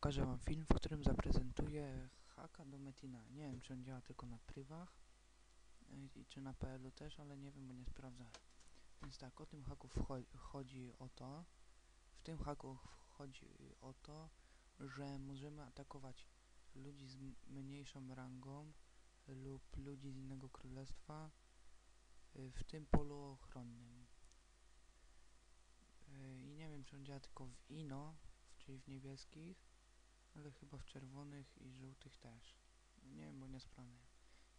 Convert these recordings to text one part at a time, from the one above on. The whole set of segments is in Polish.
pokażę wam film, w którym zaprezentuję haka do Metina. Nie wiem, czy on działa tylko na prywach y, i czy na PL-u też, ale nie wiem, bo nie sprawdzałem. Więc tak, o tym haku chodzi o to, w tym haku chodzi o to, że możemy atakować ludzi z mniejszą rangą lub ludzi z innego królestwa y, w tym polu ochronnym. Y, I nie wiem, czy on działa tylko w INO, czyli w niebieskich, ale chyba w czerwonych i żółtych też. Nie wiem, bo nie sprawdzę.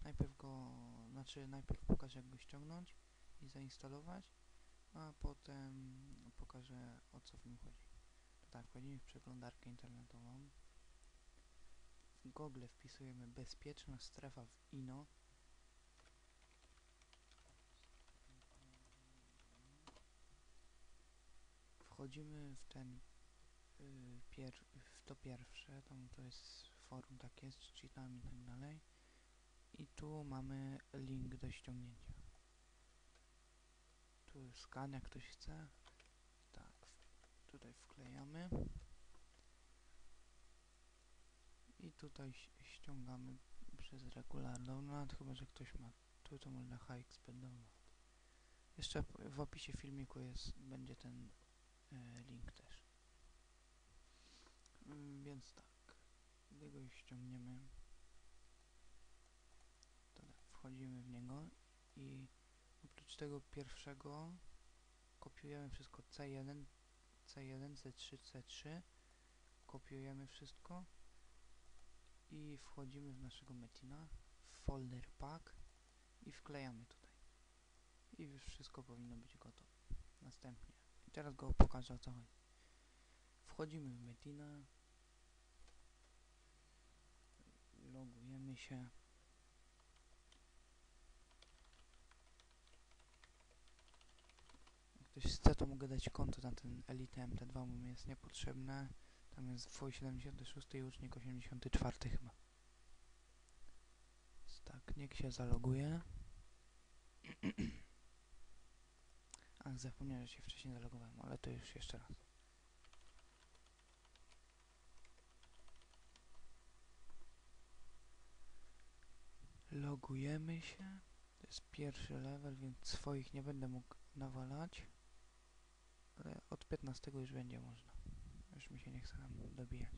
Najpierw go, znaczy najpierw pokażę jak go ściągnąć i zainstalować, a potem pokażę o co w nim chodzi. To tak, wchodzimy w przeglądarkę internetową. W Google wpisujemy bezpieczna strefa w INO. Wchodzimy w ten y, pier w to pierwsze, tam to jest forum tak jest, czytam i tak dalej. I tu mamy link do ściągnięcia. Tu jest skan jak ktoś chce. Tak, tutaj wklejamy. I tutaj ściągamy przez regular download, chyba że ktoś ma tu to można HXP download. Jeszcze w opisie filmiku jest, będzie ten e, link też. Więc tak, gdy go ściągniemy, to tak, wchodzimy w niego i oprócz tego pierwszego kopiujemy wszystko C1, C1, C3, C3, kopiujemy wszystko i wchodzimy w naszego Metina, w folder pack i wklejamy tutaj. I już wszystko powinno być gotowe. Następnie. I teraz go pokażę o co chodzi. Wchodzimy w Metina. Logujemy się. Jak ktoś chce, to mogę dać konto na ten Elite MT2, bo mi jest niepotrzebne. Tam jest twój 76 i ucznik 84 chyba. Więc tak, niech się zaloguje. Ach, zapomniałem, że się wcześniej zalogowałem, ale to już jeszcze raz. Logujemy się. To jest pierwszy level, więc swoich nie będę mógł nawalać. Ale od 15 już będzie można. Już mi się nie chce tam dobijać.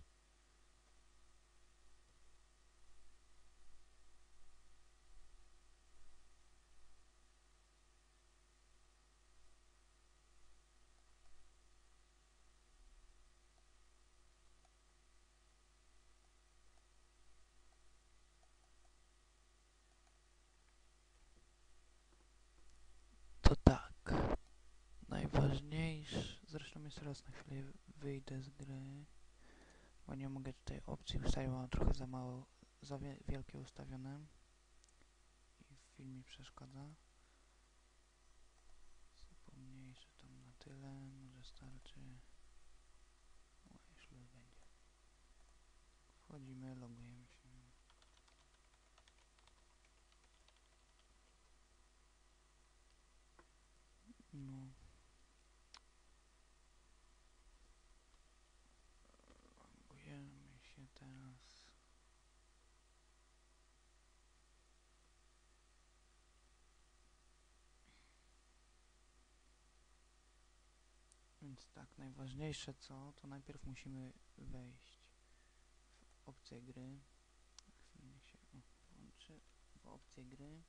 To tak. Najważniejsze. Zresztą jeszcze raz na chwilę wyjdę z gry. Bo nie mogę tutaj opcji ustawić, bo mam trochę za mało, za wie, wielkie ustawione. I film mi przeszkadza. Pomniejszę tam na tyle, może starczy. O, jeśli będzie. Wchodzimy, logujemy się. No. Logujemy się teraz. Więc tak, najważniejsze co, to najpierw musimy wejść w opcję gry. Chwilę się o, włączy. W opcję gry.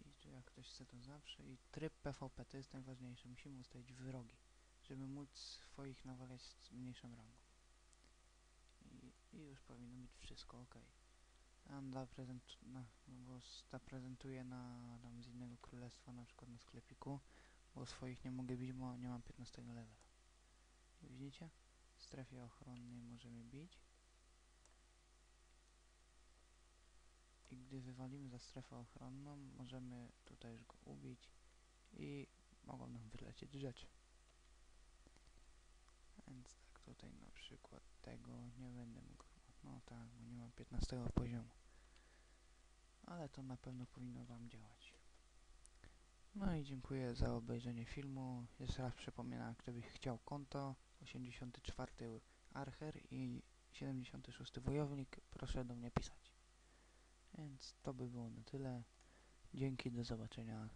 I tu jak ktoś chce to zawsze. I tryb PvP to jest najważniejsze. Musimy ustawić wyrogi, żeby móc swoich nawalać z mniejszą rangą. I, już powinno być wszystko ok. Tam da prezent, no bo zaprezentuję na tam z innego królestwa, na przykład na sklepiku, bo swoich nie mogę bić, bo nie mam 15 levela. Widzicie? W strefie ochronnej możemy bić. I gdy wywalimy za strefę ochronną, możemy tutaj już go ubić i mogą nam wylecieć rzeczy. Więc tak, tutaj na przykład tego nie będę mógł. No tak, bo nie mam 15 poziomu. Ale to na pewno powinno Wam działać. No i dziękuję za obejrzenie filmu. Jeszcze raz przypominam, gdybyś chciał konto 84 Archer i 76 Wojownik, proszę do mnie pisać. Więc to by było na tyle. Dzięki, do zobaczenia